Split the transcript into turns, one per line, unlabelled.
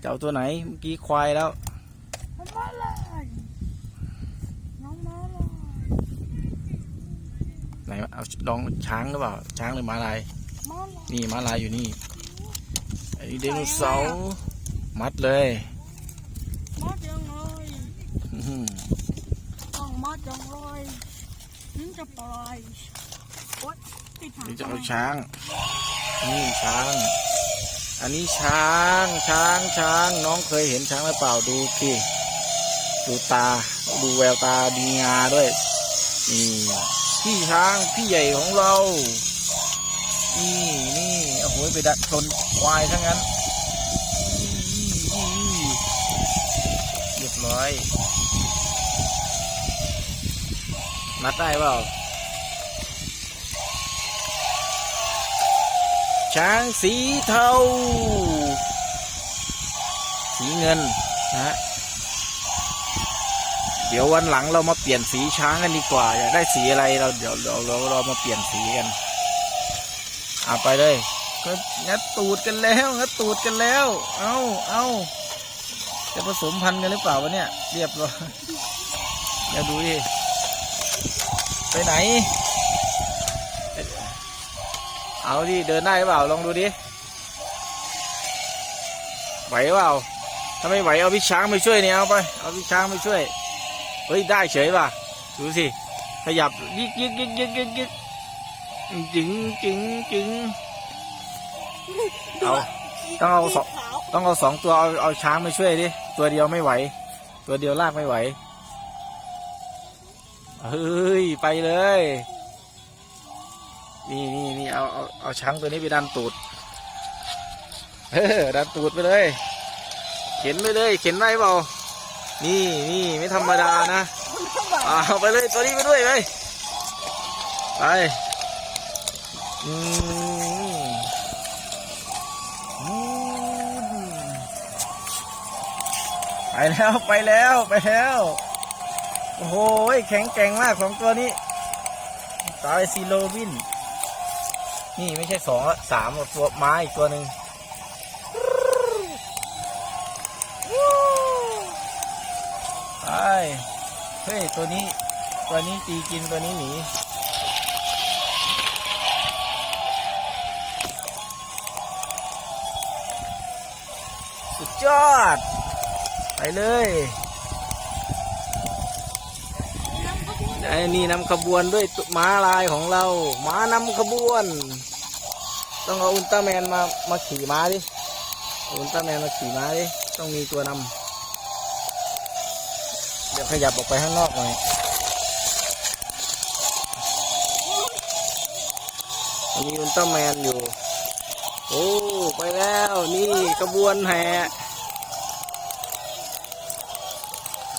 เจ้าตัวไหนเมื่อกี้ควายแล้ว
มาลายน้องมาลาย
ไหนวะเอาลองช้างหรือเปล่า ช้างหรือม้าลาย
มาลาย
นี่ม้าลายอยู่นี่ไอ้ไดโนเสาร์มัดเลย
มาจังเลย
อื้อหือ
ต้องมาจังเลยถึงจะปล่อยโอ๊ยติดหาง
นี่จะเอาช้าง นี่ช้าง อันนี้ช้างช้างช้างน้องเคยเห็นช้างหรือเปล่าดูที่ดูตาดูแววตาดีงาด้วยนี่พี่ช้างพี่ใหญ่ของเรา นี่นี่โอ้โหไปดัดชนควายทั้งนั้นเรียบร้อยนัดได้เปล่า ช้างสีเทา สีเงินนะฮะเดี๋ยววันหลังเรามาเปลี่ยนสีช้างกันดีกว่า อยากได้สีอะไรเราเดี๋ยวเราเราเรามาเปลี่ยนสีกันเอาไปเลย ก็งัดตูดกันแล้วงัดตูดกันแล้ว เอาเอาจะผสมพันธุ์กันหรือเปล่าวะเนี่ย เรียบร้อยอย่าดูดิไปไหน เอาดิเดินได้หรือเปล่าลองดูดิไหวเปล่าถ้าไม่ไหวเอาพี่ช้างไปช่วยเนี่ยเอาไปเอาพี่ช้างไปช่วยเฮ้ยได้เฉยป่ะดูสิขยับยิกยิกยิกยิกยิกยิกจึงจึงจึงเอาต้องเอาสอง
ขาว
ต้องเอาสองตัวเอาเอาช้างไปช่วยดิตัวเดียวไม่ไหว ตัวเดียวลากไม่ไหวเฮ้ยไปเลย นี่นี่นี่เอาเอาเอาช้างตัวนี้ไปดันตูดเออดันตูดไปเลย เข็นไปเลย เข็นได้เปล่านี่นี่ไม่ธรรมดานะเอาไปเลยตัวนี้ไปด้วยไปไปอืมอืมไปแล้วไปแล้วไปแล้ว โอ้โหแข็งแกร่งมากสองตัวนี้ตายซีโรบิน นี่ไม่ใช่สองละสามตัวไม้อีกตัวหนึ่งไปเฮ้ยตัวนี้ ตัวนี้ตีกินตัวนี้หนีสุดยอด ไปเลย ไอ้นี่นำขบวนด้วยม้าลายของเรา ม้านำขบวน ต้องเอาอุลตร้าแมนมามาขี่ม้าดิอาอุลตร้าแมนมาขี่ม้าดิต้องมีตัวนำเดี๋ยวขยับออกไปข้างนอกหน่อยมีอุลตร้าแมนอยู่ โอ้ ไปแล้ว นี่ขบวนแห่